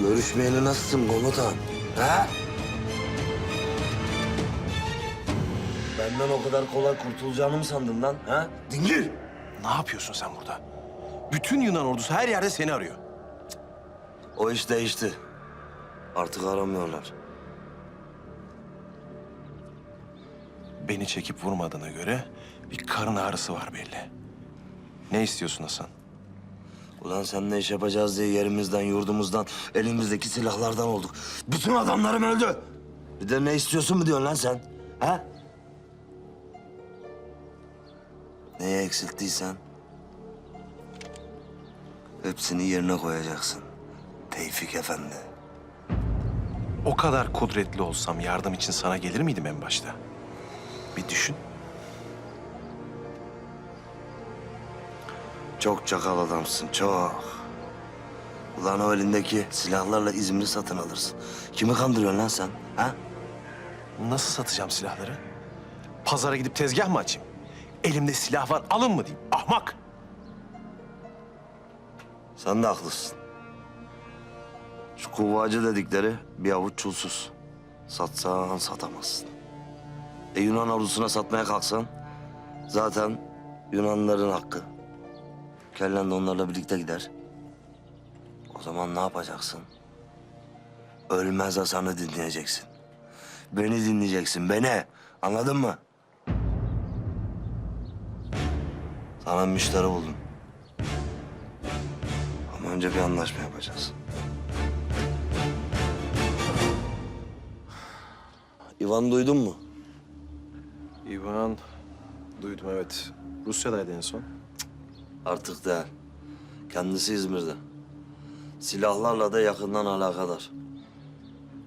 Görüşmeyeli nasılsın komutan? Ha? Benden o kadar kolay kurtulacağını mı sandın lan? Ha? Dingil! Ne yapıyorsun sen burada? Bütün Yunan ordusu her yerde seni arıyor. O iş değişti. Artık aramıyorlar. Beni çekip vurmadığına göre bir karın ağrısı var belli. Ne istiyorsun Hasan? Ulan sen ne iş yapacağız diye yerimizden, yurdumuzdan, elimizdeki silahlardan olduk. Bütün adamlarım öldü. Bir de ne istiyorsun mu diyorsun lan sen? Ha? Neye eksilttiysen hepsini yerine koyacaksın. Tevfik Efendi. O kadar kudretli olsam yardım için sana gelir miydim en başta? Bir düşün. Çok çakal adamsın, çok. Ulan o elindeki silahlarla İzmir'i satın alırsın. Kimi kandırıyorsun lan sen? Ha? Nasıl satacağım silahları? Pazara gidip tezgah mı açayım? Elimde silah var alın mı diyeyim? Ahmak! Sen de haklısın. Şu kuvvacı dedikleri bir avuç çulsuz. Satsan satamazsın. E Yunan ordusuna satmaya kalksan zaten Yunanlıların hakkı. Kellen de onlarla birlikte gider. O zaman ne yapacaksın? Ölmez Hasan'ı dinleyeceksin. Beni dinleyeceksin, beni. Anladın mı? Sana müşteri buldum. Ama önce bir anlaşma yapacağız. İvan duydun mu? İvan, duydum evet. Rusya'daydı en son. Artık değil. Kendisi İzmir'de. Silahlarla da yakından alakadar.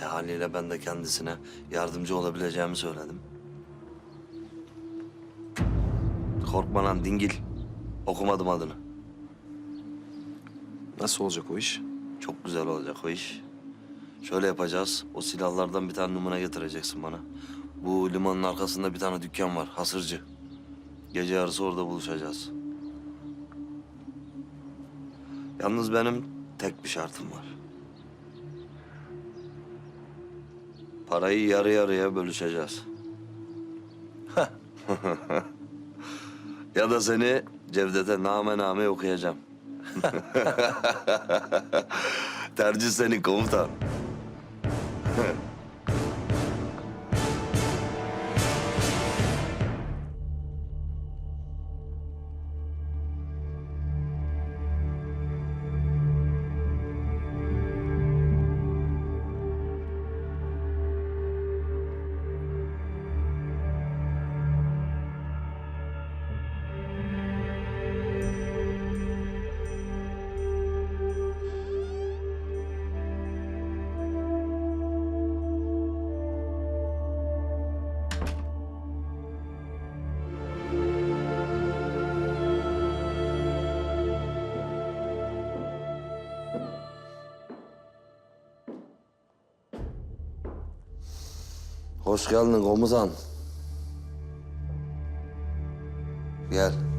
E haliyle ben de kendisine yardımcı olabileceğimi söyledim. Korkma lan dingil. Okumadım adını. Nasıl olacak o iş? Çok güzel olacak o iş. Şöyle yapacağız. O silahlardan bir tane numune getireceksin bana. Bu limanın arkasında bir tane dükkan var. Hasırcı. Gece yarısı orada buluşacağız. Yalnız benim tek bir şartım var. Parayı yarı yarıya bölüşeceğiz. ya da seni Cevdet'e name name okuyacağım. Tercih senin komutan. Hoş geldin komutan. Gel.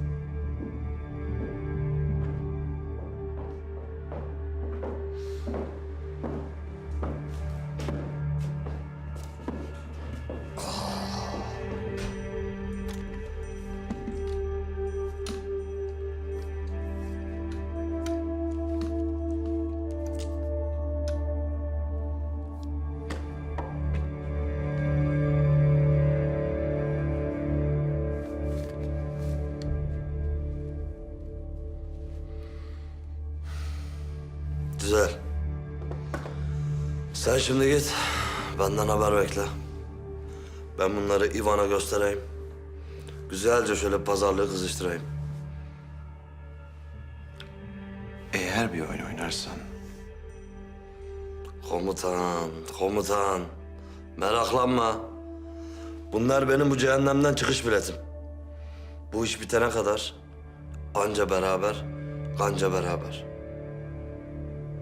Güzel. Sen şimdi git. Benden haber bekle. Ben bunları Ivan'a göstereyim. Güzelce şöyle pazarlığı kızıştırayım. Eğer bir oyun oynarsan Komutan, komutan. Meraklanma. Bunlar benim bu cehennemden çıkış biletim. Bu iş bitene kadar anca beraber, kanca beraber.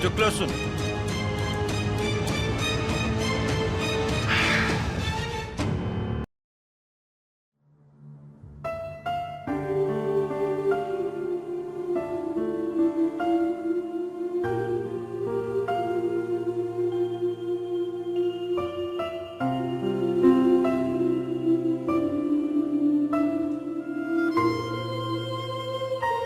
tutuklusun.